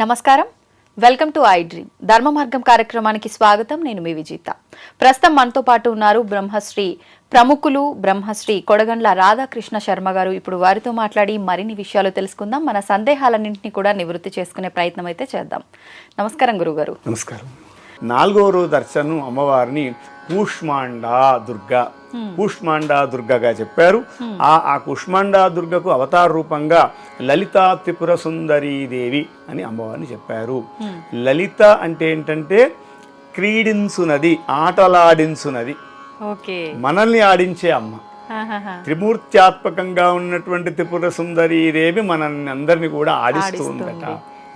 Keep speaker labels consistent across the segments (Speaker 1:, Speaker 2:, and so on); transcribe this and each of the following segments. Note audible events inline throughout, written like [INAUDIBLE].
Speaker 1: నమస్కారం. Welcome to iDream. Dharma Margam కార్యక్రమానికి స్వాగతం. నేను మీ విజేత. ప్రస్తుతం మనతో పాటు ఉన్నారు బ్రహ్మశ్రీ ప్రముఖులు బ్రహ్మశ్రీ కొడగండ్ల రాధాకృష్ణ శర్మ గారు. ఇప్పుడు వారితో మాట్లాడి మరిన్ని విషయాలు తెలుసుకుందాం. మన సందేహాలన్నింటినీ కూడా నివృత్తి చేసుకునే ప్రయత్నం అయితే చేద్దాం. నమస్కారం గురుగారు.
Speaker 2: నమస్కారం. నాలుగో రోజు దర్శనం అమ్మవారిని కూష్మాండా దుర్గా. కూష్మాండా దుర్గగా చెప్పారు. ఆ ఆ కుష్మాండా దుర్గకు అవతార రూపంగా లలితా త్రిపుర సుందరీ దేవి అని అమ్మవారిని చెప్పారు. లలిత అంటే ఏంటంటే క్రీడించునది ఆటలాడించునది.
Speaker 1: ఓకే.
Speaker 2: మనల్ని ఆడించే అమ్మ. త్రిమూర్త్యాత్మకంగా ఉన్నటువంటి త్రిపుర సుందరీ దేవి మనల్ని అందరినీ కూడా ఆడిస్తూ ఉందట.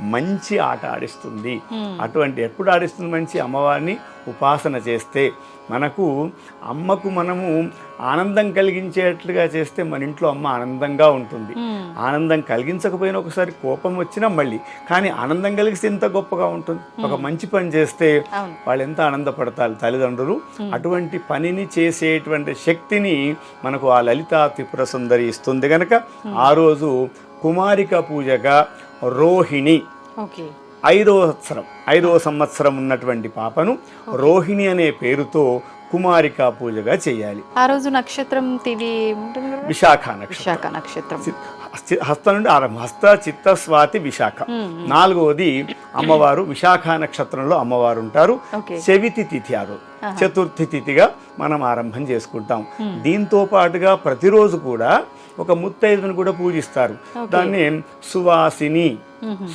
Speaker 2: మంచి ఆట ఆడిస్తుంది. అటువంటి ఎప్పుడు ఆడిస్తుంది మంచి అమ్మవారిని? ఉపాసన చేస్తే. మనకు అమ్మకు మనము ఆనందం కలిగించేట్లుగా చేస్తే మన ఇంట్లో అమ్మ ఆనందంగా ఉంటుంది. ఆనందం కలిగించకపోయినా ఒకసారి కోపం వచ్చినా మళ్ళీ. కానీ ఆనందం కలిగిస్తే ఎంత గొప్పగా ఉంటుంది. ఒక మంచి పని చేస్తే. వాళ్ళు ఎంత ఆనందపడతారు తల్లిదండ్రులు? అటువంటి పనిని చేసేటువంటి శక్తిని మనకు ఆ లలితా త్రిపుర సుందరి ఇస్తుంది గనక ఆ రోజు కుమారిక పూజగా రోహిణి.
Speaker 1: ఓకే.
Speaker 2: ఐదో సంవత్సరం ఐదో సంవత్సరం ఉన్నటువంటి పాపను రోహిణి అనే పేరుతో కుమారికా పూజగా చేయాలి.
Speaker 1: ఆ రోజు నక్షత్రం తిది?
Speaker 2: విశాఖ నక్షత్రం.
Speaker 1: విశాఖ నక్షత్రం.
Speaker 2: హస్త- నుండి ఆరంభం. హస్త చిత్త స్వాతి విశాఖ. నాలుగవది అమ్మవారు విశాఖ నక్షత్రంలో అమ్మవారు ఉంటారు. చెవితి తిథి ఆరు చతుర్థి తిథిగా మనం ఆరంభం చేసుకుంటాం. దీంతో పాటుగా ప్రతిరోజు కూడా ఒక ముత్తైదుని కూడా పూజిస్తారు. దాన్ని సువాసిని.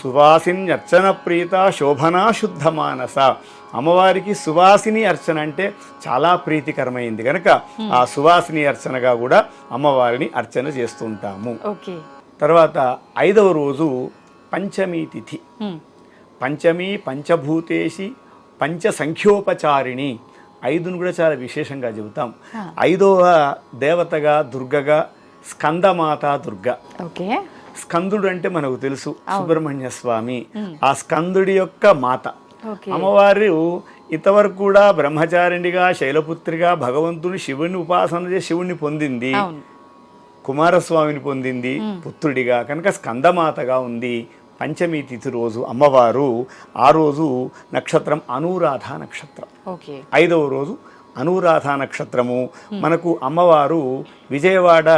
Speaker 2: సువాసిని అర్చన ప్రీత శోభనా శుద్ధ మానస అమ్మవారికి సువాసిని అర్చన అంటే చాలా ప్రీతికరమైంది కనుక ఆ సువాసిని అర్చనగా కూడా అమ్మవారిని అర్చన చేస్తుంటాము. తర్వాత ఐదవ రోజు పంచమీ తిథి. పంచమి పంచభూతేషి పంచ సంఖ్యోపచారిణి ఐదును కూడా చాలా విశేషంగా చెబుతాం. ఐదవ దేవతగా దుర్గగా స్కందమాత దుర్గ.
Speaker 1: ఓకే.
Speaker 2: స్కందుడు అంటే మనకు తెలుసు సుబ్రహ్మణ్య స్వామి. ఆ స్కందుడి యొక్క మాత. అమ్మవారు ఇంతవరకు కూడా బ్రహ్మచారిణిగా శైలపుత్రిగా భగవంతుని శివుని ఉపాసన చేసి శివుణ్ణి పొందింది. కుమారస్వామిని పొందింది పుత్రుడిగా. కనుక స్కందమాతగా ఉంది పంచమి తిథి రోజు అమ్మవారు. ఆ రోజు నక్షత్రం అనురాధ నక్షత్రం. ఐదవ రోజు అనురాధ నక్షత్రము. మనకు అమ్మవారు విజయవాడ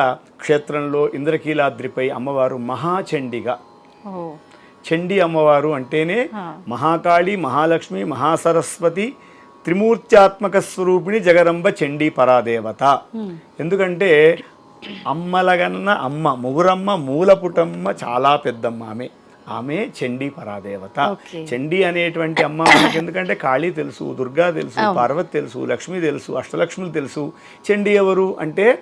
Speaker 2: క్షేత్రంలో ఇంద్రకీలాద్రిపై అమ్మవారు మహాచండిగా. చండి అమ్మవారు అంటేనే మహాకాళి మహాలక్ష్మి మహాసరస్వతి త్రిమూర్త్యాత్మక స్వరూపిణి జగదంబ చండీ పరాదేవత. ఎందుకంటే అమ్మలగన్న అమ్మ ముగురమ్మ మూలపుటమ్మ చాలా పెద్దమ్మ ఆమె. ఆమె చండీ పరాదేవత. చండీ అనేటువంటి అమ్మ మనకి ఎందుకంటే కాళీ తెలుసు దుర్గా తెలుసు పార్వతి తెలుసు లక్ష్మి తెలుసు అష్టలక్ష్ములు తెలుసు. చండీ ఎవరు అంటే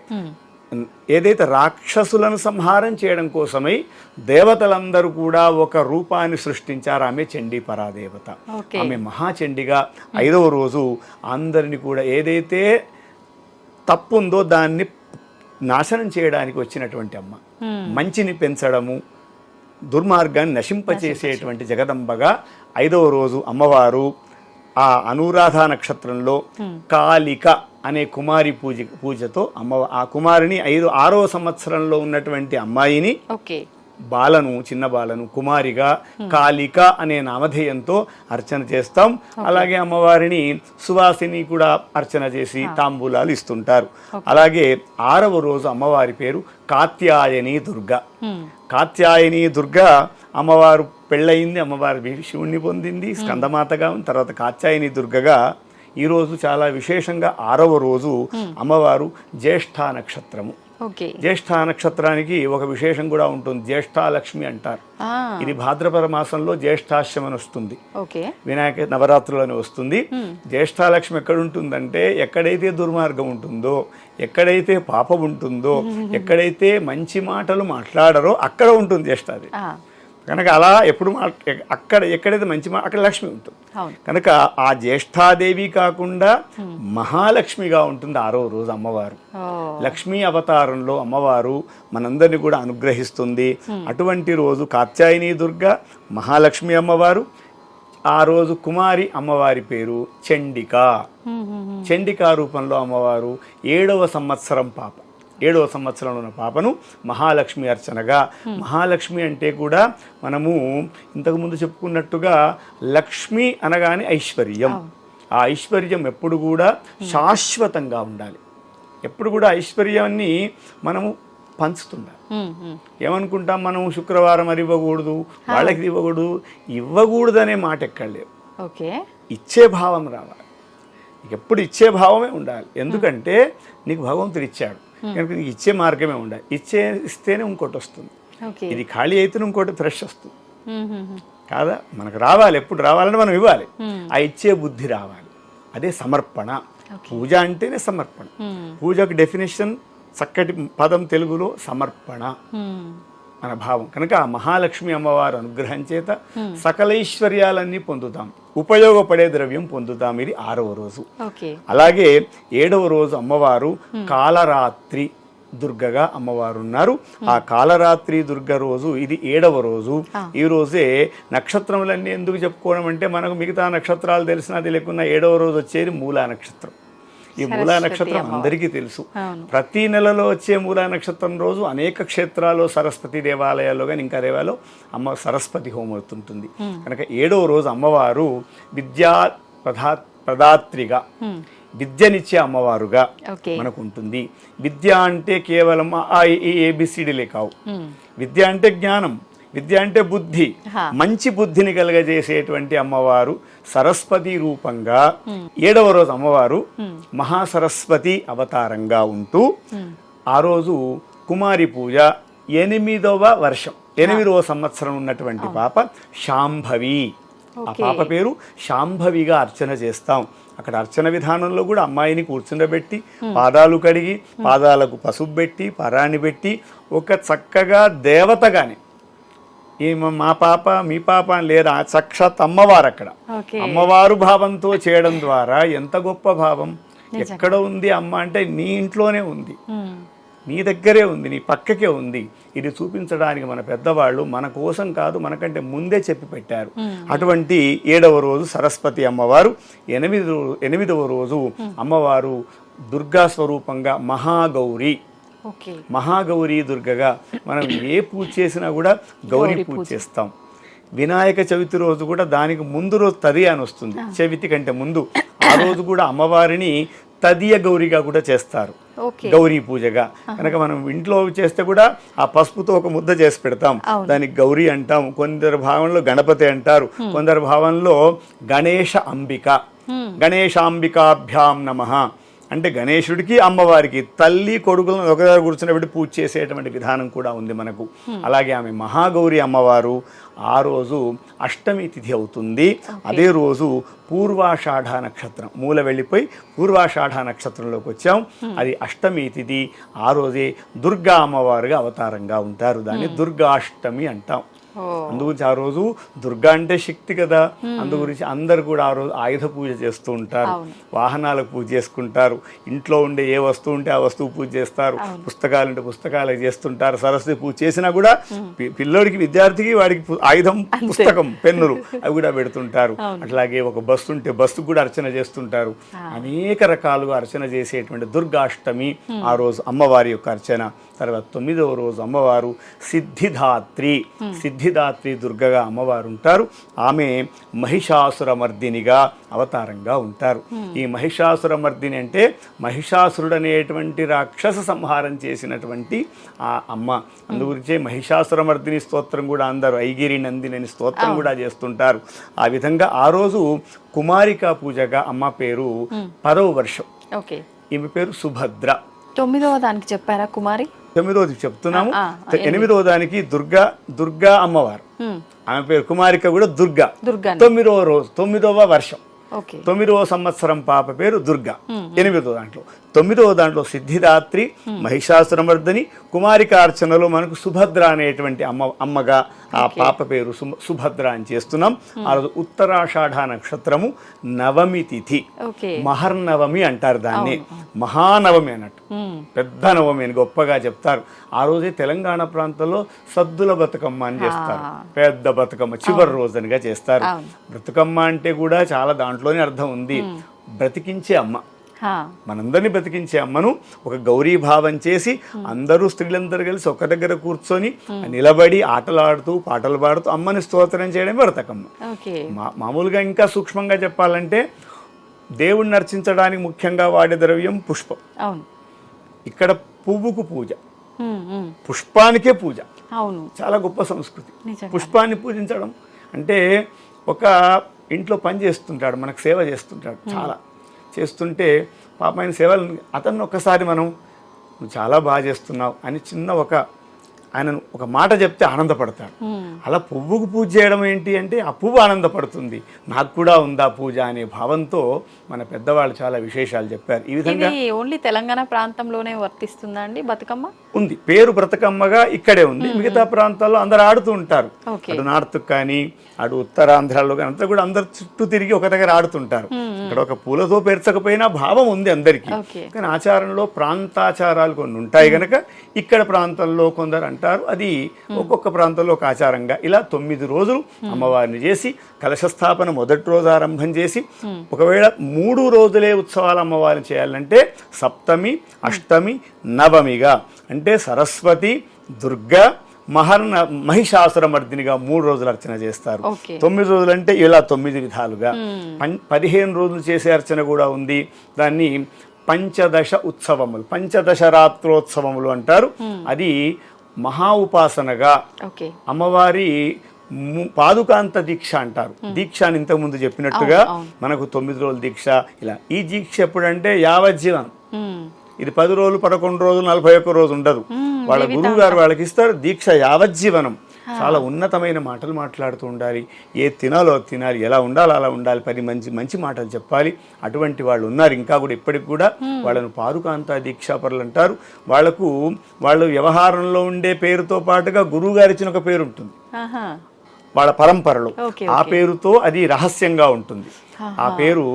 Speaker 2: ఏదైతే రాక్షసులను సంహారం చేయడం కోసమై దేవతలందరూ కూడా ఒక రూపాన్ని సృష్టించారు ఆమె చండీ పరాదేవత. ఆమె మహాచండిగా ఐదవ రోజు అందరిని కూడా ఏదైతే తప్పు ఉందో దాన్ని నాశనం చేయడానికి వచ్చినటువంటి అమ్మ. మంచిని పెంచడము దుర్మార్గాన్ని నశింపచేసేటువంటి జగదంబగా ఐదవ రోజు అమ్మవారు ఆ అనురాధ నక్షత్రంలో కాళిక అనే కుమారి పూజ పూజతో అమ్మ ఆ కుమారిని ఐదు ఆరో సంవత్సరంలో ఉన్నటువంటి అమ్మాయిని బాలను చిన్న బాలను కుమారిగా కాళిక అనే నామధేయంతో అర్చన చేస్తాం. అలాగే అమ్మవారిని సువాసిని కూడా అర్చన చేసి తాంబూలాలు ఇస్తుంటారు. అలాగే ఆరవ రోజు అమ్మవారి పేరు కాత్యాయని దుర్గ. కాత్యాయని దుర్గ అమ్మవారు పెళ్ళయింది అమ్మవారి శివుణ్ణి పొందింది స్కందమాతగా ఉంది. తర్వాత కాత్యాయని దుర్గగా ఈ రోజు చాలా విశేషంగా ఆరవ రోజు అమ్మవారు జ్యేష్ఠ నక్షత్రము. జ్యేష్ఠ నక్షత్రానికి ఒక విశేషం కూడా ఉంటుంది. జ్యేష్ఠాలక్ష్మి అంటారు. ఇది భాద్రపద మాసంలో జ్యేష్ఠాశ్యం అని వస్తుంది.
Speaker 1: ఓకే
Speaker 2: వినాయక నవరాత్రులని వస్తుంది. జ్యేష్ఠాలక్ష్మి ఎక్కడ ఉంటుందంటే ఎక్కడైతే దుర్మార్గం ఉంటుందో ఎక్కడైతే పాపం ఉంటుందో [LAUGHS] ఎక్కడైతే మంచి మాటలు మాట్లాడరో అక్కడ ఉంటుంది జ్యేష్ఠాది. కనుక అలా ఎప్పుడు అక్కడ ఎక్కడైతే మంచి అక్కడ లక్ష్మి ఉంటుంది. కనుక ఆ జ్యేష్ఠాదేవి కాకుండా మహాలక్ష్మిగా ఉంటుంది ఆరో రోజు అమ్మవారు. లక్ష్మీ అవతారంలో అమ్మవారు మనందరినీ కూడా అనుగ్రహిస్తుంది. అటువంటి రోజు కాత్యాయని దుర్గ మహాలక్ష్మి అమ్మవారు ఆ రోజు కుమారి అమ్మవారి పేరు చండిక. చండికా రూపంలో అమ్మవారు ఏడవ సంవత్సరం పాప. ఏడవ సంవత్సరంలో ఉన్న పాపను మహాలక్ష్మి అర్చనగా. మహాలక్ష్మి అంటే కూడా మనము ఇంతకుముందు చెప్పుకున్నట్టుగా లక్ష్మి అనగానే ఐశ్వర్యం. ఆ ఐశ్వర్యం ఎప్పుడు కూడా శాశ్వతంగా ఉండాలి. ఎప్పుడు కూడా ఐశ్వర్యాన్ని మనము పంచుతుండాలి. ఏమనుకుంటాం మనం శుక్రవారం అది ఇవ్వకూడదు? వాళ్ళకి ఇది ఇవ్వకూడదు? ఇవ్వకూడదనే మాట ఎక్కడలేదు
Speaker 1: ఓకే.
Speaker 2: ఇచ్చే భావం రావాలి. ఎప్పుడు ఇచ్చే భావమే ఉండాలి. ఎందుకంటే నీకు భగవంతుడు ఇచ్చాడు. కనుక నీకు ఇచ్చే మార్గమే ఉండాలి. ఇచ్చే ఇస్తేనే ఇంకోటి వస్తుంది. ఇది ఖాళీ అయితే ఇంకోటి ఫ్రెష్ వస్తుంది. కాదా? మనకు రావాలి ఎప్పుడు రావాలంటే మనం ఇవ్వాలి. ఆ ఇచ్చే బుద్ధి రావాలి. అదే సమర్పణ. పూజ అంటేనే సమర్పణ. పూజకు డెఫినేషన్ చక్కటి పదం తెలుగులో సమర్పణ. మన భావం. కనుక ఆ మహాలక్ష్మి అమ్మవారు అనుగ్రహం చేత సకలైశ్వర్యాలన్నీ పొందుతాం. ఉపయోగపడే ద్రవ్యం పొందుతాం. ఇది ఆరవ రోజు. అలాగే ఏడవ రోజు అమ్మవారు కాలరాత్రి దుర్గగా అమ్మవారు ఉన్నారు ఆ కాలరాత్రి దుర్గ రోజు ఇది ఏడవ రోజు. ఈ రోజే నక్షత్రములన్నీ ఎందుకు చెప్పుకోవడం అంటే మనకు మిగతా నక్షత్రాలు తెలిసినది లేకున్నా ఏడవ రోజు వచ్చేది మూలా నక్షత్రం. ఈ మూలా నక్షత్రం అందరికీ తెలుసు. ప్రతి నెలలో వచ్చే మూలా నక్షత్రం రోజు అనేక క్షేత్రాల్లో సరస్వతి దేవాలయాల్లో కానీ ఇంకా దేవాలో అమ్మ సరస్వతి హోమం అవుతుంటుంది. కనుక ఏడవ రోజు అమ్మవారు విద్యా ప్రధా ప్రదాత్రిగా విద్యనిచ్చే అమ్మవారుగా మనకు ఉంటుంది విద్య అంటే కేవలం ఆ ఏబిసిడీలే కావు. విద్య అంటే జ్ఞానం. విద్య అంటే బుద్ధి. మంచి బుద్ధిని కలగజేసేటువంటి అమ్మవారు సరస్వతి రూపంగా ఏడవ రోజు అమ్మవారు మహాసరస్వతి అవతారంగా ఉంటూ ఆ రోజు కుమారి పూజ ఎనిమిదవ వర్షం. ఎనిమిదవ సంవత్సరం ఉన్నటువంటి పాప శాంభవి. ఆ పాప పేరు శాంభవిగా అర్చన చేస్తాం. అక్కడ అర్చన విధానంలో కూడా అమ్మాయిని కూర్చుండబెట్టి పాదాలు కడిగి పాదాలకు పసుపు పెట్టి పరాణి పెట్టి ఒక చక్కగా దేవతగానే ఈ మ- పాప మీ పాప అని లేదా సాక్షాత్ అమ్మవారు అక్కడ. అమ్మవారు భావంతో చేయడం ద్వారా ఎంత గొప్ప భావం. ఎక్కడ ఉంది అమ్మ అంటే నీ ఇంట్లోనే ఉంది. నీ దగ్గరే ఉంది నీ పక్కకే ఉంది. ఇది చూపించడానికి మన పెద్దవాళ్ళు మన కోసం కాదు మనకంటే ముందే చెప్పి పెట్టారు. అటువంటి ఏడవ రోజు సరస్వతి అమ్మవారు ఎనిమిది ఎనిమిదవ రోజు అమ్మవారు దుర్గా స్వరూపంగా మహాగౌరి. మహాగౌరీ దుర్గగా మనం ఏ పూజ చేసినా కూడా గౌరీ పూజ చేస్తాం. వినాయక చవితి రోజు కూడా దానికి ముందు రోజు తది అని వస్తుంది. చవితి కంటే ముందు. ఆ రోజు కూడా అమ్మవారిని తదియ గౌరిగా కూడా చేస్తారు. గౌరీ పూజగా. కనుక మనం ఇంట్లో చేస్తే కూడా ఆ పసుపుతో ఒక ముద్ద చేసి పెడతాం. దానికి గౌరీ అంటాం. కొందరు భావంలో గణపతి అంటారు. కొందరు భావంలో గణేష అంబిక. గణేశాంబికాభ్యాం నమ. అంటే గణేశుడికి అమ్మవారికి తల్లి కొడుకులను ఒకదారి కూర్చున్నప్పుడు పూజ చేసేటువంటి విధానం కూడా ఉంది మనకు. అలాగే ఆమె మహాగౌరి అమ్మవారు ఆ రోజు అష్టమి తిథి అవుతుంది. అదే రోజు పూర్వాషాఢ నక్షత్రం మూల వెళ్ళిపోయి పూర్వాషాఢ నక్షత్రంలోకి వచ్చాం. అది అష్టమి తిథి ఆ రోజే దుర్గా అమ్మవారుగా అవతారంగా ఉంటారు. దాన్ని దుర్గాష్టమి అంటాం. అందుగురించి ఆ రోజు దుర్గా అంటే శక్తి కదా. అందు గురించి అందరు కూడా ఆ రోజు ఆయుధ పూజ చేస్తూ ఉంటారు. వాహనాలకు పూజ చేసుకుంటారు. ఇంట్లో ఉండే ఏ వస్తువు ఉంటే ఆ వస్తువు పూజ చేస్తారు. పుస్తకాలు ఉంటే పుస్తకాలకు చేస్తుంటారు. సరస్వతి పూజ చేసినా కూడా పిల్లోడికి విద్యార్థికి వాడికి ఆయుధం పుస్తకం పెన్నులు అవి కూడా పెడుతుంటారు. అట్లాగే ఒక బస్సు ఉంటే బస్సుకు కూడా అర్చన చేస్తుంటారు. అనేక రకాలుగా అర్చన చేసేటువంటి దుర్గాష్టమి ఆ రోజు అమ్మవారి యొక్క అర్చన. తర్వాత తొమ్మిదవ రోజు అమ్మవారు సిద్ధిదాత్రి. సిద్ధిదాత్రి దుర్గగా అమ్మవారు ఉంటారు ఆమె మహిషాసురమర్దినిగా అవతారంగా ఉంటారు. ఈ మహిషాసురమర్దిని అంటే మహిషాసురుడు అనేటువంటి రాక్షస సంహారం చేసినటువంటి ఆ అమ్మ. అందుగురించే మహిషాసురమర్దిని స్తోత్రం కూడా అందరూ ఐగిరి నందిని అని స్తోత్రం కూడా చేస్తుంటారు. ఆ విధంగా ఆ రోజు కుమారికా పూజగా అమ్మ పేరు పదవ వర్షం.
Speaker 1: ఓకే.
Speaker 2: ఈమె పేరు సుభద్ర.
Speaker 1: తొమ్మిదవ దానికి చెప్పారా కుమారి?
Speaker 2: తొమ్మిదోది చెప్తున్నాము.
Speaker 1: ఆ,
Speaker 2: ఎనిమిదవ దానికి దుర్గా దుర్గా అమ్మవారు. ఆమె పేరు కుమారిక కూడా దుర్గా. తొమ్మిదవ రోజు తొమ్మిదవ వర్షం. తొమ్మిదవ సంవత్సరం పాప పేరు దుర్గా. ఎనిమిదవ దాంట్లో. తొమ్మిదవ దాంట్లో సిద్ధిదాత్రి మహిషాసురమర్దని కుమారికార్చనలో మనకు సుభద్ర అనేటువంటి అమ్మ అమ్మగా ఆ పాప పేరు సుభద్ర అని చేస్తున్నాం. ఆ రోజు ఉత్తరాషాఢ నక్షత్రము నవమి తిథి. మహర్నవమి అంటారు దాన్ని. మహానవమి అన్నట్టు. పెద్ద నవమి అని గొప్పగా చెప్తారు. ఆ రోజే తెలంగాణ ప్రాంతంలో సద్దుల బతుకమ్మ అని చేస్తారు. పెద్ద బతుకమ్మ చివరి రోజునిగా చేస్తారు.
Speaker 1: అవును.
Speaker 2: బ్రతుకమ్మ అంటే కూడా చాలా దాంట్లోనే అర్థం ఉంది. బ్రతికించే అమ్మ. మనందరినీ బతికించే అమ్మను ఒక గౌరీ భావం చేసి అందరూ స్త్రీలందరూ కలిసి ఒక దగ్గర కూర్చొని నిలబడి ఆటలాడుతూ పాటలు పాడుతూ అమ్మని స్తోత్రం చేయడం వ్రతకమ్మ. మామూలుగా ఇంకా సూక్ష్మంగా చెప్పాలంటే దేవుణ్ణి అర్చించడానికి ముఖ్యంగా వాడే ద్రవ్యం పుష్పం. ఇక్కడ పువ్వుకు పూజ. పుష్పానికే పూజ.
Speaker 1: అవును.
Speaker 2: చాలా గొప్ప సంస్కృతి. పుష్పాన్ని పూజించడం అంటే ఒక ఇంట్లో పని చేస్తుంటాడు మనకు సేవ చేస్తుంటాడు చాలా. చేస్తుంటే పాప ఆయన సేవలు అతన్ని ఒక్కసారి మనం నువ్వు చాలా బాగా చేస్తున్నావు అని చిన్న ఒక ఆయన ఒక మాట చెప్తే ఆనందపడతాడు. అలా పువ్వుకు పూజ చేయడం ఏంటి అంటే ఆ పువ్వు ఆనందపడుతుంది. నాకు కూడా ఉందా పూజ అనే భావంతో మన పెద్దవాళ్ళు చాలా విశేషాలు చెప్పారు. ఈ విధంగా
Speaker 1: ఓన్లీ తెలంగాణ ప్రాంతంలోనే వర్తిస్తుందా అండి బతుకమ్మ?
Speaker 2: ఉంది. పేరు బ్రతకమ్మగా ఇక్కడే ఉంది. మిగతా ప్రాంతాల్లో అందరు ఆడుతూ ఉంటారు. అటు నార్త్ కానీ అటు ఉత్తరాంధ్రాల్లో కానీ అంతా కూడా అందరు చుట్టూ తిరిగి ఒక దగ్గర ఆడుతుంటారు. ఇక్కడ ఒక పూలతో పేర్చకపోయినా భావం ఉంది అందరికీ. కానీ ఆచారంలో ప్రాంతాచారాలు కొన్ని ఉంటాయి గనక ఇక్కడ ప్రాంతంలో కొందరు అంటారు అది ఒక్కొక్క ప్రాంతంలో ఒక ఆచారంగా ఇలా తొమ్మిది రోజులు అమ్మవారిని చేసి కలశస్థాపన మొదటి రోజు ఆరంభం చేసి ఒకవేళ మూడు రోజులే ఉత్సవాలు అమ్మవారిని చేయాలంటే సప్తమి అష్టమి నవమిగా. అంటే సరస్వతి దుర్గా మహర్ణ మహిషాసురమర్దినిగా మూడు రోజులు అర్చన చేస్తారు. తొమ్మిది రోజులు అంటే ఇలా తొమ్మిది విధాలుగా. పదిహేను రోజులు చేసే అర్చన కూడా ఉంది. దాన్ని పంచదశ ఉత్సవములు పంచదశ రాత్రోత్సవములు అంటారు. అది మహా ఉపాసనగా అమ్మవారి పాదుకాంత దీక్ష అంటారు. దీక్ష అని ఇంతకుముందు చెప్పినట్టుగా. మనకు తొమ్మిది రోజుల దీక్ష ఇలా. ఈ దీక్ష ఎప్పుడంటే యావజ్జీవనం. ఇది పది రోజులు పదకొండు రోజులు నలభై ఒక్క రోజు ఉండదు. వాళ్ళ గురువు గారు వాళ్ళకి ఇస్తారు దీక్ష యావజ్జీవనం. చాలా ఉన్నతమైన మాటలు మాట్లాడుతూ ఉండాలి. ఏ తినాలో తినాలి. ఎలా ఉండాలో అలా ఉండాలి. పది మంచి మంచి మాటలు చెప్పాలి. అటువంటి వాళ్ళు ఉన్నారు. ఇంకా కూడా ఇప్పటికి కూడా వాళ్ళను పాదుకాంత దీక్షాపరులు అంటారు. వాళ్ళకు వాళ్ళు వ్యవహారంలో ఉండే పేరుతో పాటుగా గురువు గారు ఇచ్చిన ఒక పేరు ఉంటుంది. వాళ్ళ పరంపరలో. ఆ పేరుతో అది రహస్యంగా ఉంటుంది. ఆ పేరు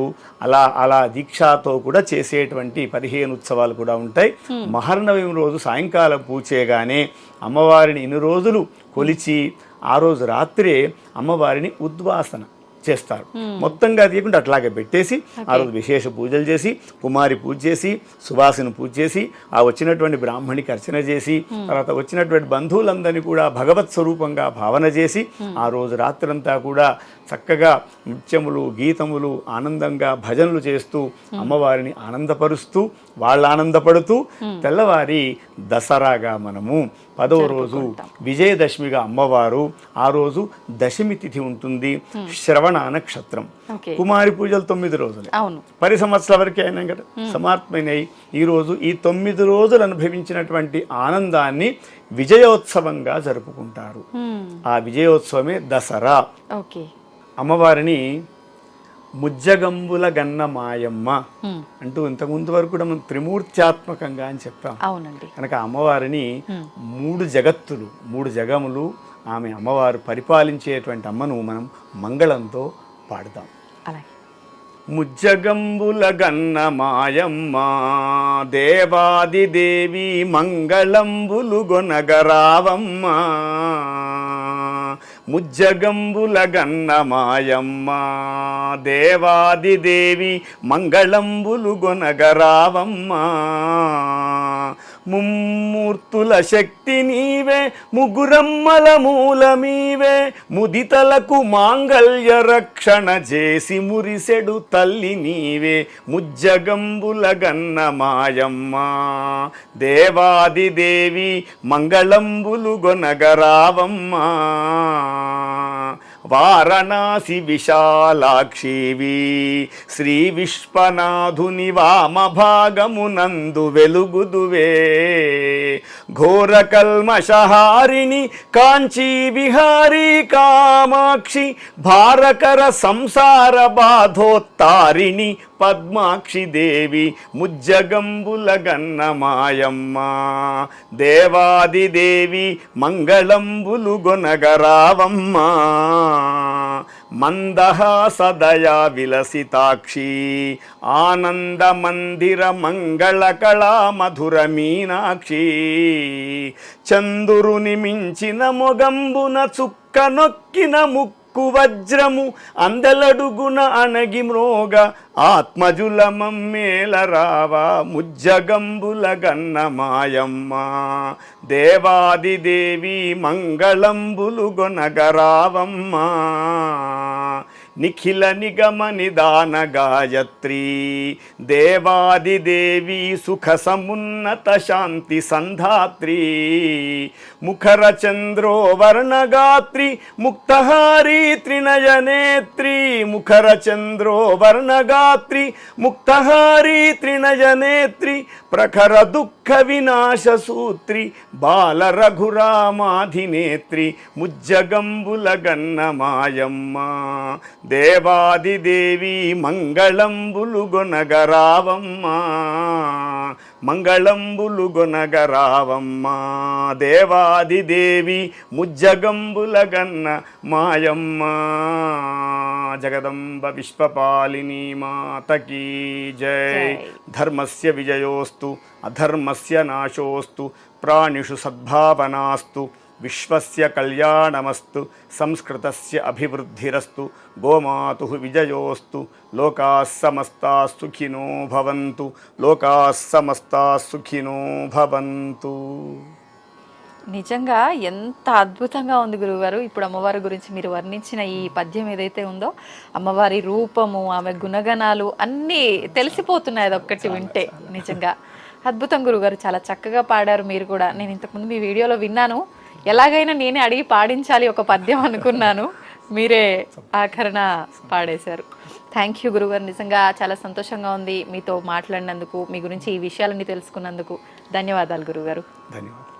Speaker 2: అలా అలా దీక్షతో కూడా చేసేటువంటి పదిహేను ఉత్సవాలు కూడా ఉంటాయి. మహర్నవమి రోజు సాయంకాలం పూజ చేయగానే అమ్మవారిని ఇన్ని రోజులు కొలిచి ఆ రోజు రాత్రే అమ్మవారిని ఉద్వాసన. చేస్తారు. మొత్తంగా తీయకుండా అట్లాగే పెట్టేసి ఆ రోజు విశేష పూజలు చేసి కుమారి పూజ చేసి సువాసిని పూజ చేసి ఆ వచ్చినటువంటి బ్రాహ్మణికి అర్చన చేసి తర్వాత వచ్చినటువంటి బంధువులందరినీ కూడా భగవత్ స్వరూపంగా భావన చేసి ఆ రోజు రాత్రంతా కూడా చక్కగా నృత్యములు గీతములు ఆనందంగా భజనలు చేస్తూ అమ్మవారిని ఆనందపరుస్తూ వాళ్ళు ఆనందపడుతూ తెల్లవారి దసరాగా మనము పదవ రోజు విజయదశమిగా అమ్మవారు ఆ రోజు దశమి తిథి ఉంటుంది శ్రవణ నక్షత్రం. కుమారి పూజలు తొమ్మిది రోజులే. పది సంవత్సరాల వరకే అయినా కదా. సమాప్తమైనవి ఈ రోజు ఈ తొమ్మిది రోజులు అనుభవించినటువంటి ఆనందాన్ని విజయోత్సవంగా జరుపుకుంటారు. ఆ విజయోత్సవమే దసరా. అమ్మవారిని ముజ్జగంబుల గన్న మాయమ్మ అంటూ ఇంతకుముందు వరకు కూడా మనం త్రిమూర్త్యాత్మకంగా అని చెప్పాం
Speaker 1: అవునండి.
Speaker 2: కనుక అమ్మవారిని మూడు జగత్తులు మూడు జగములు ఆమె అమ్మవారు పరిపాలించేటువంటి అమ్మను మనం మంగళంతో పాడుతాం.
Speaker 1: అలాగే.
Speaker 2: ముజ్జగంబుల గన్న మాయమ్మ దేవాది దేవి మంగళంబులు గొనగరావమ్మ ముజ్జగంబులగన్న మాయమ్మ దేవాదిదేవి మంగళంబులు గొనగరావమ్మ ముమ్ము మూర్తుల శక్తి నీవే ముగురమ్మల మూలమీవే ముదితలకు మాంగళ్య రక్షణ చేసి మురిసెడు తల్లి నీవే. ముజ్జగంబుల గన్న మాయమ్మ దేవాది దేవి మంగళంబులు గొనగరావమ్మ వారణాసి విశాలాక్షివి. శ్రీ విశ్వనాథుని వామ భాగమునందు వెలుగుదువే. ఘోర కల్మషహారిణి కాంచీ విహారీ కామాక్షి భారకర సంసార బాధోత్తారిణి పద్మాక్షి దేవి ముజ్జగంబులగన్న మాయమ్మ దేవాదిదేవి మంగళంబులు గొనగరావమ్మ. మందహాసదయా విలసితాక్షి ఆనంద మందిర మంగళ కళా మధుర మీనాక్షి చందురుని మించిన మొగంబున చుక్క నొక్కిన ముక్క ఉక్కు వజ్రము అందలడుగున అణగి మ్రోగ ఆత్మజుల మమ్మేల రావా ముజ్జగంబుల గన్న మాయమ్మ. దేవాదిదేవి మంగళంబులు గొనగరావమ్మా నిఖిల నిగమ నిదాన గాయత్రి దేవాదిదేవి సుఖ సమున్నత శాంతి సంధాత్రి. ముఖర చంద్రో వర్ణగాత్రి ముక్తహారీ త్రినయనేత్రి. ముఖర చంద్రో వర్ణగాత్రి ముక్తహారీ త్రినయనేత్రి. ప్రఖర దుఃఖ వినాశ సూత్రి బాల రఘురామాధినేత్రి. ముజ్జగంబుల గన్న మాయమ్మ దేవాది దేవి మంగళంబులు గొనగరావమ్మ. మంగళంబులు గొనగరావమ్మ. దేవాది దేవి ముజ్జగంబుల గన్న మాయమ్మ. జగదంబ విశ్వపాలిని మాతకీ
Speaker 1: జై.
Speaker 2: ధర్మస్య విజయోస్తు అధర్మస్య నాశోస్తు ప్రాణిషు సద్భావనాస్తు. విశ్వస్య కళ్యాణమస్తు సంస్కృతస్య అభివృద్ధిరస్తు గోమాతు విజయోస్తు లోకా సమస్తా సుఖినో భవంతు లోకా సమస్తా సుఖినో భవంతు.
Speaker 1: నిజంగా ఎంత అద్భుతంగా ఉంది గురువుగారు. ఇప్పుడు అమ్మవారి గురించి మీరు వర్ణించిన ఈ పద్యం ఏదైతే ఉందో అమ్మవారి రూపము ఆమె గుణగణాలు అన్నీ తెలిసిపోతున్నాయి అదొక్కటి వింటే నిజంగా. అద్భుతం గురుగారు చాలా చక్కగా పాడారు మీరు కూడా. నేను ఇంతకుముందు మీ వీడియోలో విన్నాను. ఎలాగైనా నేనే అడిగి పాడించాలి ఒక పద్యం అనుకున్నాను. మీరే ఆఖరణ పాడేశారు. థ్యాంక్ యూ గురుగారు. నిజంగా చాలా సంతోషంగా ఉంది మీతో మాట్లాడినందుకు మీ గురించి ఈ విషయాలన్నీ తెలుసుకున్నందుకు. ధన్యవాదాలు గురుగారు.
Speaker 2: ధన్యవాదాలు.